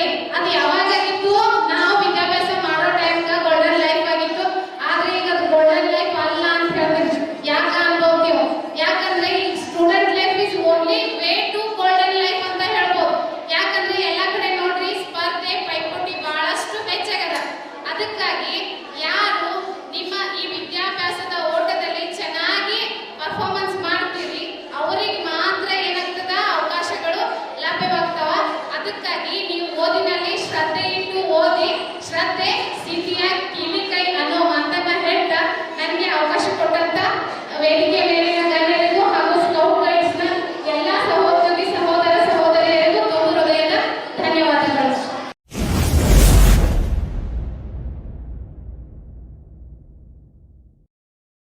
అది అది